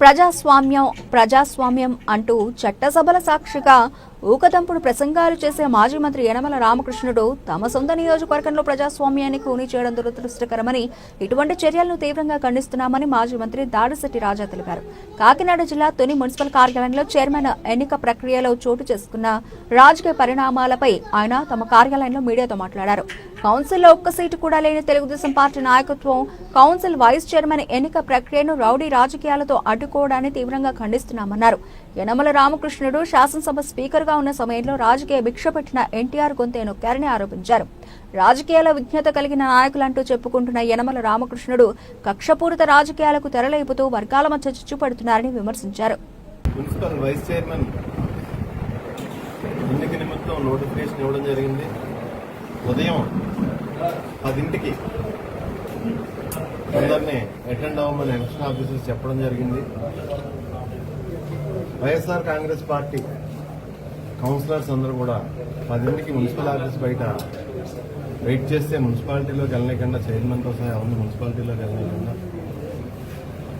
ప్రజాస్వామ్యం ప్రజాస్వామ్యం అంటూ చట్టసభల సాక్షిగా ఊకదంపుడు ప్రసంగాలు చేసే మాజీ మంత్రి యనమల రామకృష్ణుడు తమ సొంత నియోజకవర్గంలో ప్రజాస్వామ్యాన్ని కూని చేయడం దురదృష్టకరమని ఇటువంటి చర్యలను తీవ్రంగా ఖండిస్తున్నామని మాజీ మంత్రి దాడిశెట్టి రాజా తెలిపారు. కాకినాడ జిల్లా తొని మున్సిపల్ కార్యాలయంలో చైర్మన్ ఎన్నిక ప్రక్రియలో చోటు చేసుకున్న రాజకీయ పరిణామాలపై ఆయన తమ కార్యాలయంలో మీడియాతో మాట్లాడారు. కౌన్సిల్లో ఒక్క సీటు కూడా లేని తెలుగుదేశం పార్టీ నాయకత్వం కౌన్సిల్ వైస్ చైర్మన్ ఎన్నిక ప్రక్రియను రౌడీ రాజకీయాలతో అడ్డుకోవడాన్ని తీవ్రంగా ఖండిస్తున్నామన్నారు. యనమల రామకృష్ణుడు శాసనసభ స్పీకర్గా ఉన్న సమయంలో రాజకీయ భిక్ష పెట్టిన ఎన్టీఆర్ గొంతే నొక్కారని ఆరోపించారు. రాజకీయాల విజ్ఞత కలిగిన నాయకులంటూ చెప్పుకుంటున్న యనమల రామకృష్ణుడు కక్షపూరిత రాజకీయాలకు తెరలేపుతూ వర్గాల మధ్య చిచ్చుపడుతున్నారని విమర్శించారు. మున్సిపల్ వైస్ చైర్మన్ ఎన్నిక నిమిత్తం నోటిఫికేషన్ ఇవ్వడం జరిగింది. ఉదయం పదింటికి అందరినీ అటెండ్ అవ్వమని ఎలక్షన్ ఆఫీసర్స్ చెప్పడం జరిగింది. వైఎస్ఆర్ కాంగ్రెస్ పార్టీ కౌన్సిలర్స్ అందరూ కూడా పదింటికి మున్సిపల్ ఆఫీస్ బయట వెయిట్ చేస్తే మున్సిపాలిటీలోకి వెళ్ళలేకుండా చైర్మన్తో సహా ఉంది మున్సిపాలిటీలోకి వెళ్ళలేకుండా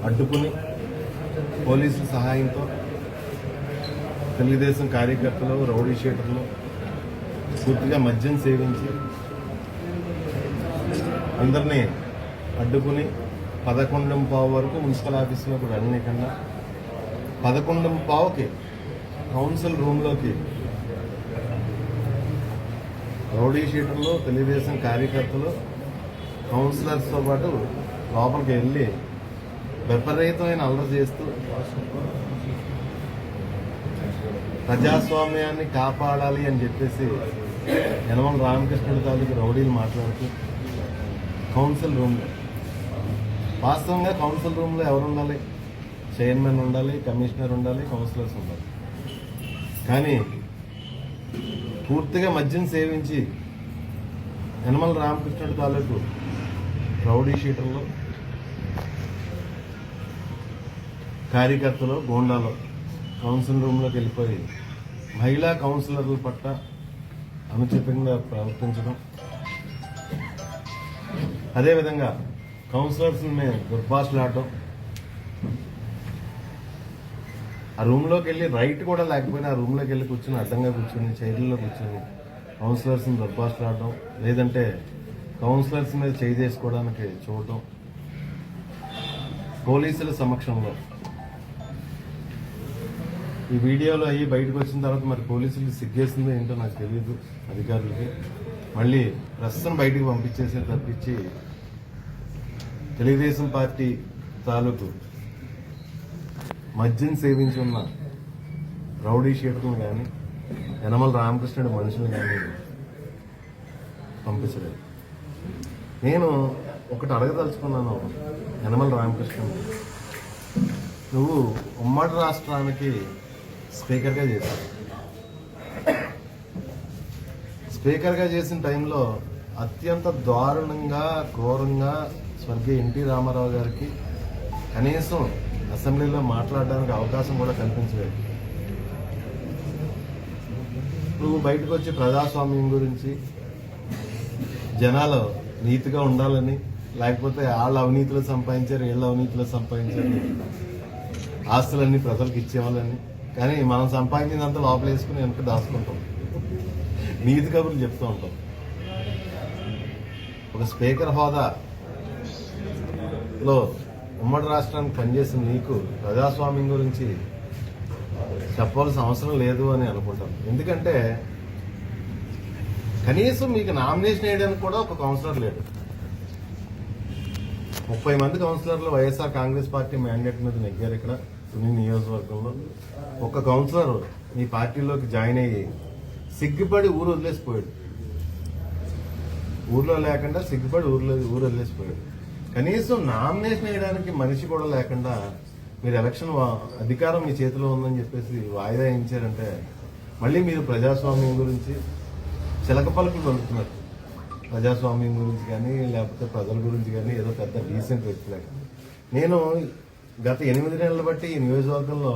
అడ్డుకుని పోలీసుల సహాయంతో తెలుగుదేశం కార్యకర్తలు రౌడీ షీటర్లు పూర్తిగా మద్యం సేవించి అందరినీ అడ్డుకుని పదకొండు పావు వరకు మున్సిపల్ ఆఫీసులోకి వెళ్ళనీయకుండా పదకొండు పావుకి కౌన్సిల్ రూమ్లోకి రౌడీ షీటర్లు తెలుగుదేశం కార్యకర్తలు కౌన్సిలర్స్తో పాటు లోపలికి వెళ్ళి విపరీతమైన అల్లరి చేస్తూ ప్రజాస్వామ్యాన్ని కాపాడాలి అని చెప్పేసి యనమల రామకృష్ణుడి తాలూకు రౌడీలు మాట్లాడుతూ కౌన్సిల్ రూమ్లో వాస్తవంగా కౌన్సిల్ రూమ్లో ఎవరు ఉండాలి చైర్మన్ ఉండాలి కమిషనర్ ఉండాలి కౌన్సిలర్స్ ఉండాలి. కానీ పూర్తిగా మద్యం సేవించి యనమల రామకృష్ణుడి తాలూకు రౌడీ షీటర్లో కార్యకర్తలు గోండాలో కౌన్సిల్ రూమ్లోకి వెళ్ళిపోయి మహిళా కౌన్సిలర్ల పట్ల అనుచితంగా ప్రవర్తించడం. అదేవిధంగా కౌన్సిలర్స్ దుర్భాషలాడటం ఆ రూమ్లోకి వెళ్ళి రైట్ కూడా లేకపోయినా ఆ రూమ్లోకి వెళ్ళి కూర్చుని అడ్డంగా కూర్చుని చైర్లలో కూర్చుని కౌన్సిలర్స్ని దుర్భాషలాడటం లేదంటే కౌన్సిలర్స్ మీద చేయి చేసుకోవడానికి చూడటం పోలీసుల సమక్షంలో. ఈ వీడియోలో అయ్యి బయటకు వచ్చిన తర్వాత మరి పోలీసులు సిగ్గేసిందో ఏంటో నాకు తెలియదు అధికారులకి. మళ్ళీ ప్రస్తుతం బయటికి పంపించేసి తప్పించి తెలుగుదేశం పార్టీ తాలూకు మద్యం సేవించి ఉన్న రౌడీ షీటర్లు కానీ యనమల రామకృష్ణుడు మనుషులు కానీ పంపించలేదు. నేను ఒకటి అడగదలుచుకున్నాను యనమల రామకృష్ణుడు నువ్వు ఉమ్మడి రాష్ట్రానికి స్పీకర్గా చేశావు. స్పీకర్గా చేసిన టైంలో అత్యంత దారుణంగా ఘోరంగా స్వర్గీయ ఎన్టీ రామారావు గారికి కనీసం అసెంబ్లీలో మాట్లాడడానికి అవకాశం కూడా కల్పించలేదు నువ్వు బయటకు వచ్చి ప్రజాస్వామ్యం గురించి జనాలు నీతిగా ఉండాలని లేకపోతే వాళ్ళ అవినీతిలో సంపాదించారు వీళ్ళ అవినీతిలో సంపాదించారు ఆస్తులన్నీ ప్రజలకు ఇచ్చేవాళ్ళని. కానీ మనం సంపాదించినంత లోపల వేసుకుని వెనక దాచుకుంటాం. నీతి కబుర్లు చెప్తూ ఉంటాం. ఒక స్పీకర్ హోదా లో ఉమ్మడి రాష్ట్రానికి పనిచేసిన నీకు ప్రజాస్వామ్యం గురించి చెప్పాల్సిన అవసరం లేదు అని అనుకుంటాను. ఎందుకంటే కనీసం మీకు నామినేషన్ వేయడానికి కూడా ఒక కౌన్సిలర్ లేడు. ముప్పై మంది కౌన్సిలర్లు వైఎస్ఆర్ కాంగ్రెస్ పార్టీ మ్యాండేట్ మీద నెగ్గారు ఇక్కడ తుని నియోజకవర్గంలో. ఒక కౌన్సిలర్ మీ పార్టీలోకి జాయిన్ అయ్యి సిగ్గుపడి ఊరు వదిలేసిపోయాడు. ఊర్లో లేకుండా సిగ్గుపడి ఊర్లో ఊరు వదిలేసిపోయాడు. కనీసం నామినేషన్ వేయడానికి మనిషి కూడా లేకుండా మీరు ఎలక్షన్ వా- అధికారం మీ చేతిలో ఉందని చెప్పేసి వాయిదా ఇచ్చారంటే మళ్ళీ మీరు ప్రజాస్వామ్యం గురించి చిలక పలుకులు పలుకుతున్నారు. ప్రజాస్వామ్యం గురించి కానీ లేకపోతే ప్రజల గురించి కానీ ఏదో పెద్ద డీసెంట్ వ్యక్తి నేను గత ఎనిమిది నెలలు బట్టి ఈ నియోజకవర్గంలో